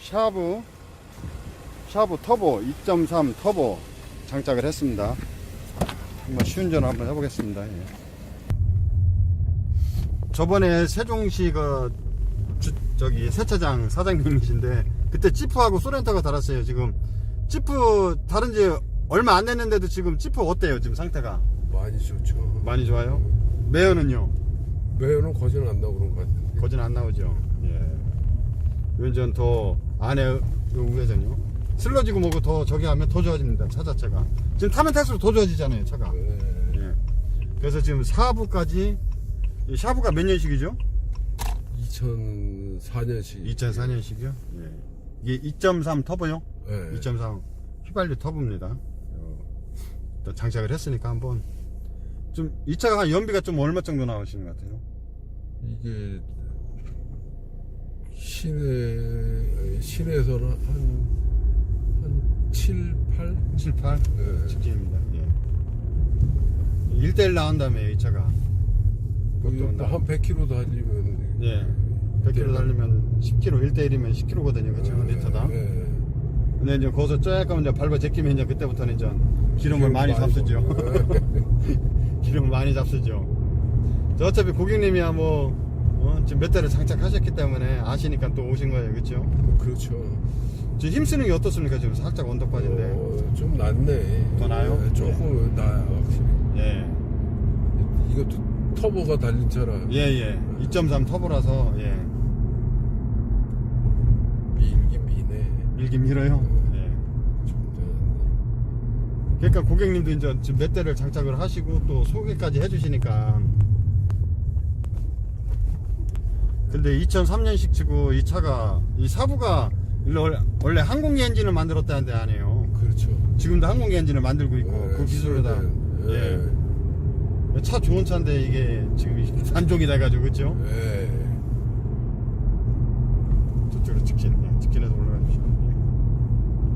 샤브 샤브 터보 2.3 터보 장착을 했습니다. 한번 시운전 한번 해보겠습니다. 예. 저번에 세종시 그 주- 저기 세차장 사장님이신데 그때 지프하고 소렌타가 달았어요. 지금 지프 다른 지 얼마 안 됐는데도 지금 지프 어때요? 지금 상태가 많이 좋죠. 많이 좋아요? 매연은요? 매연은 거진 안 그런 것 같은데. 거진 안 나오죠. 예. 운전 더 안에 요 우회전요. 슬러지고 뭐고 더 저기 하면 더 좋아집니다. 차 자체가. 지금 타면 탈수록 더 좋아지잖아요. 차가. 네. 예. 그래서 지금 4부까지 이 샤브가 몇 년식이죠? 2004년식. 2004년식이요. 예. 이게 2.3 터보요? 네. 2.3 휘발유 터보입니다. 어, 일단 장착을 했으니까 한번 좀 이 차가 연비가 좀 얼마 정도 나오시는 것 같아요? 이게 시내 시내에서는 한, 한 7, 8? 7, 8 네. 직진입니다. 예. 1대1 나온 다음에 이 차가 그것도 한 나- 100km 달리면 예. 100km 달리면 10km 1대1이면 10km거든요. 그렇죠? 네, 리터당. 네. 근데 이제 거기서 조금 이제 밟아 제끼면 이제 그때부터는 이제 기름을 기름 많이 많이 잡수죠. 먹어요. 기름을 많이 잡수죠. 저 어차피 고객님이야 뭐 어, 지금 몇 대를 장착하셨기 때문에 아시니까 또 오신 거예요. 그렇죠? 그렇죠. 지금 힘쓰는 게 어떻습니까? 지금 살짝 언덕바지인데. 어, 좀 낫네. 더 나아요? 네, 조금 나아요, 확실히. 예. 이것도 터보가 달린 차라 예, 예. 2.3 터보라서 예. 밀긴 미네. 밀긴 밀어요. 예. 좀더 낫네. 그러니까 고객님도 이제 지금 몇 대를 장착을 하시고 또 소개까지 해주시니까. 근데 2003년식 치고 이 차가 이 사부가 원래, 원래 항공기 엔진을 만들었다는데 아니에요. 그렇죠. 지금도 항공기 엔진을 만들고 있고 네, 그 기술로다. 예. 차 좋은 차인데 이게 지금 단종이 돼가지고 그렇죠? 예. 예. 저쪽으로 직진, 예, 직진해서 올라가 주시고.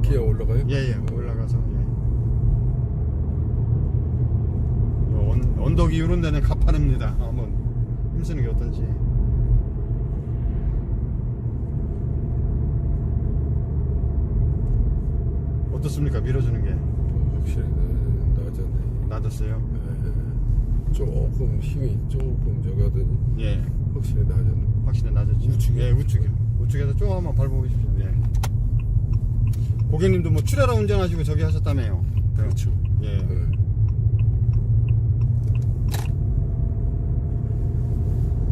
그냥 올라가요? 예, 예, 올라가서, 예. 요 언, 언덕이 이런 데는 가파릅니다. 한번 힘쓰는 게 어떤지. 어떻습니까? 밀어주는 게. 확실히 나- 나아졌네. 낮았어요? 예. 조금 힘이 조금 하더니 예. 확실히 나아졌네. 확실히 낮았죠. 우측에? 예, 우측에. 우측에서 좀 한번 밟아보십시오. 예. 고객님도 뭐 출애라 운전하시고 저기 하셨다며요. 그렇죠. 예. 예.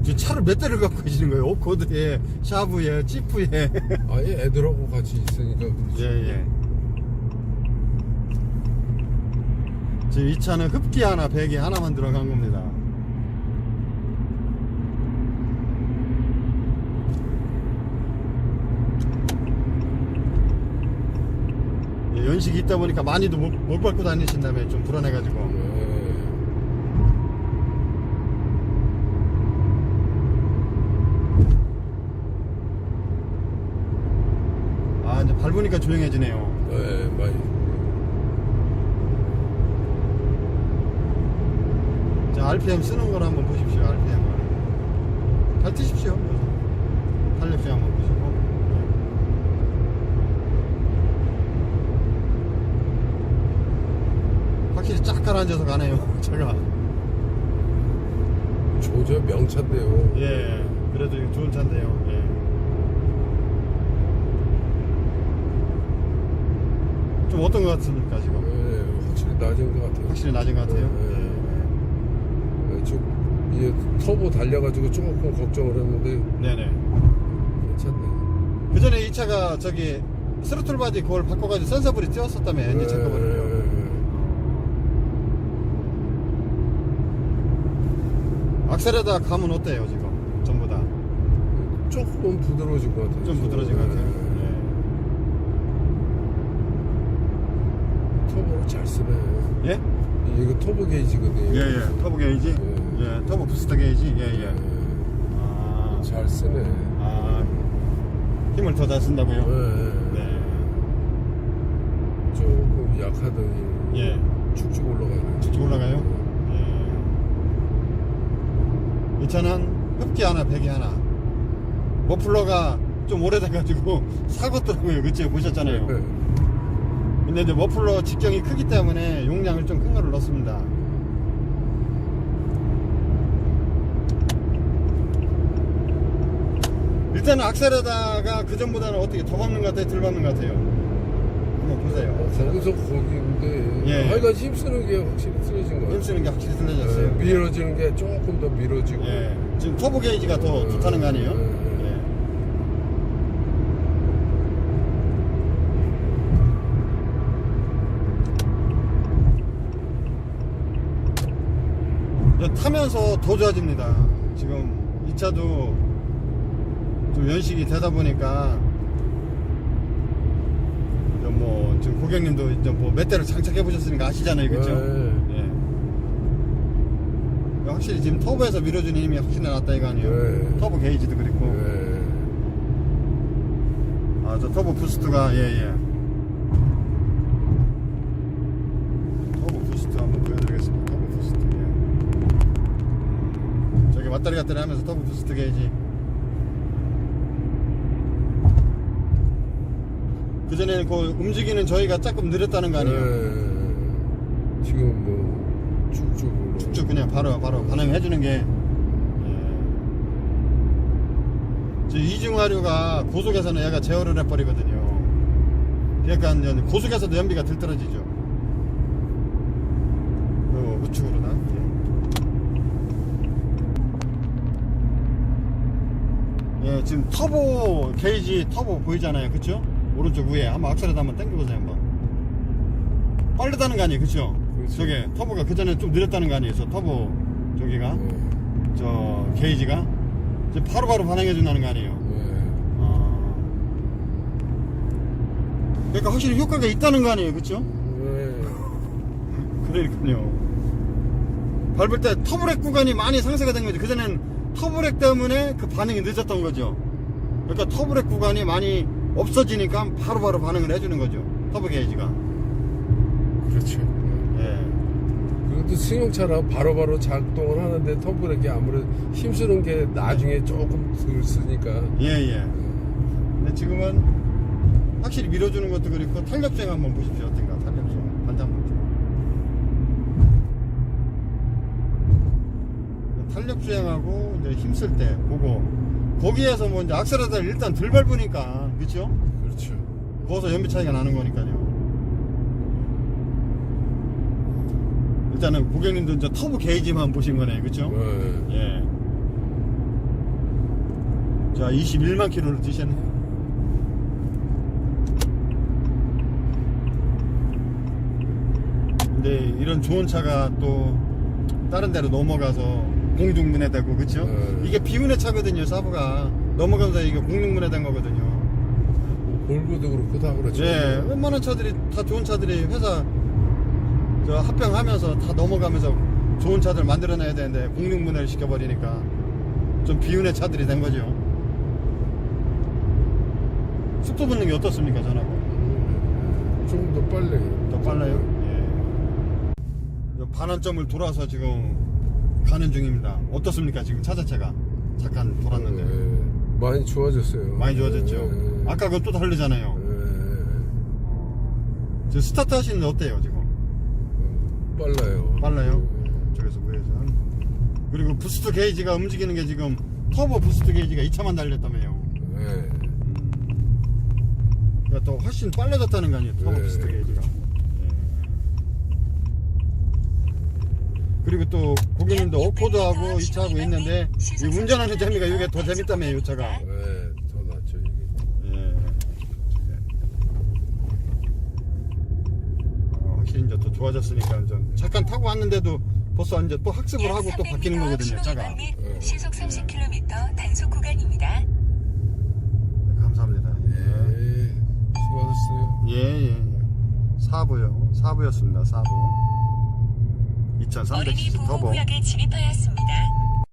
지금 차를 몇 대를 갖고 계시는 거예요? 오코드에, 샤브에, 지프에. 아예 애들하고 같이 있으니까 그렇지. 예, 예. 지금 이 차는 흡기 하나, 배기 하나만 들어간 겁니다. 예, 연식이 있다 보니까 많이도 못, 못 밟고 다니신다며 좀 불안해가지고. 예. 아, 이제 밟으니까 조용해지네요. 예, 많이. 자, RPM 쓰는 걸 한번 보십시오, RPM을. 밟으십시오. 탄력시 한번 보시고. 확실히 쫙 가라앉아서 가네요, 제가. 조저 명차인데요. 예, 그래도 이거 좋은 차인데요. 예. 좀 어떤 것 같습니까, 지금? 예, 확실히 낮은 것 같아요. 확실히 낮은 것 같아요. 예, 예. 이게 터보 달려가지고 조금 걱정을 했는데 네네. 괜찮네. 그 전에 이 차가 저기 스로틀 바디 그걸 바꿔가지고 센서블이 띄웠었다며 엔진 체크볼을요. 예, 악셀에다 가면 어때요 지금 전부 다? 조금 부드러워진 것 같아요. 좀 부드러진 것 같아요. 예. 예. 터보를 잘 쓰네. 예? 이거 터보 게이지거든요. 예, 예. 터보 게이지? 예. 예. 터보 부스터 게이지? 예, 예. 아, 잘 쓰네. 아, 힘을 더 잘 쓴다고요? 예. 네. 조금 약하더니 예. 쭉쭉 올라가네. 쭉쭉 올라가요? 예. 이 차는 흡기 하나, 배기 하나. 머플러가 좀 오래돼가지고 사갔더라고요. 그치 보셨잖아요. 네. 근데 이제 머플러 직경이 크기 때문에 용량을 좀 큰 거를 넣습니다. 일단은 악셀에다가 그 전보다는 어떻게 더 밟는 것 같아요? 덜 밟는 것 같아요? 한번 보세요. 거기서 거기인데 예. 하여간 힘쓰는 게 확실히 틀려진 거예요. 힘쓰는 게 확실히 네, 틀려졌어요. 밀어지는 게 조금 더 밀어지고 예. 지금 터보 게이지가 더 좋다는 거 아니에요? 네. 예. 이제 타면서 더 좋아집니다. 지금 이 차도 좀 연식이 되다 보니까 뭐 지금 고객님도 이제 뭐몇 대를 장착해 보셨으니까 아시잖아요, 그렇죠? 네. 예. 확실히 지금 터보에서 밀어주는 힘이 확실히 낫다 이거 아니에요? 네. 터보 게이지도 그렇고. 네. 아, 저 터보 부스트가, 예, 예. 터보 부스트 한번 보여드리겠습니다. 터보 부스트, 예. 음, 저기 왔다리 갔다리 하면서 터보 부스트 게이지. 그전에는 그 움직이는 저희가 조금 느렸다는 거 아니에요? 네. 지금 뭐 쭉쭉 쭉 그냥 바로 바로 반응해 주는 게 예. 저 이중화류가 고속에서는 얘가 제어를 해버리거든요. 그러니까 고속에서도 연비가 들 떨어지죠. 요 우측으로나. 예. 예, 지금 터보 게이지 터보 보이잖아요, 그쵸? 오른쪽 위에 한번 악셀에다 한번 당겨보세요, 한번. 빠르다는 거 아니에요, 그쵸? 그렇죠. 저게 터보가 그 전에 좀 느렸다는 거 아니에요, 저 터보 저기가 네. 저 게이지가 이제 바로바로 반응해 준다는 거 아니에요. 네. 어. 그러니까 확실히 효과가 있다는 거 아니에요, 그렇죠? 네. 그러니까요. 밟을 때 터브렉 구간이 많이 상쇄가 된 거죠. 그전엔 터브렉 때문에 그 반응이 늦었던 거죠. 그러니까 터브렉 구간이 많이 없어지니까 바로 바로 반응을 해주는 거죠. 터보 게이지가. 그렇죠. 예. 그것도 승용차라 바로바로 작동을 하는데 터브렉이 아무래도 힘쓰는 게 나중에 조금 덜 쓰니까 예, 예. 근데 지금은 확실히 밀어주는 것도 그렇고 탄력주행 한번 보십시오. 어떤가 탄력주행. 반장 볼게요. 탄력 주행하고 이제 힘쓸 때 보고 거기에서 뭐 이제 악셀에다 일단 덜 밟으니까 그렇죠? 그렇죠. 거기서 연비 차이가 나는 거니까요. 일단은 고객님도 이제 터보 게이지만 보신 거네요. 그렇죠? 네. 예. 자, 21만 킬로를 뛰셨네. 근데 이런 좋은 차가 또 다른 데로 넘어가서 공중분해 되고, 그쵸? 네. 이게 비운의 차거든요, 사부가. 넘어가면서 이게 공중분해 된 거거든요. 볼보도 그렇고 다 그렇죠. 예, 웬만한 차들이 다 좋은 차들이 회사 저 합병하면서 다 넘어가면서 좋은 차들 만들어내야 되는데 공룡분해를 시켜버리니까 좀 비운의 차들이 된 거죠. 속도 붙는 게 어떻습니까, 전하고? 음, 조금 더 빨리. 더 빨라요? 예. 저 반환점을 돌아서 지금 가는 중입니다. 어떻습니까, 지금 차 자체가? 잠깐 돌았는데. 네. 많이 좋아졌어요. 많이 좋아졌죠? 네. 아까 또 다르잖아요. 네. 지금 스타트 하시는데 어때요, 지금? 음, 빨라요. 빨라요? 네. 저기서 우회전. 그리고 부스트 게이지가 움직이는 게 지금 터보 부스트 게이지가 2차만 달렸다며요. 네. 그러니까 더 훨씬 빨라졌다는 거 아니에요, 터보 네, 부스트 게이지가. 예. 그리고 또 고객님도 오코드하고 이 차하고 있는데 이 운전하는 재미가 이게 더 재밌다며요, 이 차가. 네. 더 낫죠 이게. 예. 어, 확실히 이제 더 좋아졌으니까 이제 잠깐 타고 왔는데도 벌써 이제 또 학습을 하고 또 바뀌는 거거든요, 차가. 네. 시속 30km 단속 구간입니다. 네, 감사합니다. 예. 네. 수고하셨어요. 예, 예, 예. 4부요. 4부였습니다. 4부. 어린이 2300cc 터보.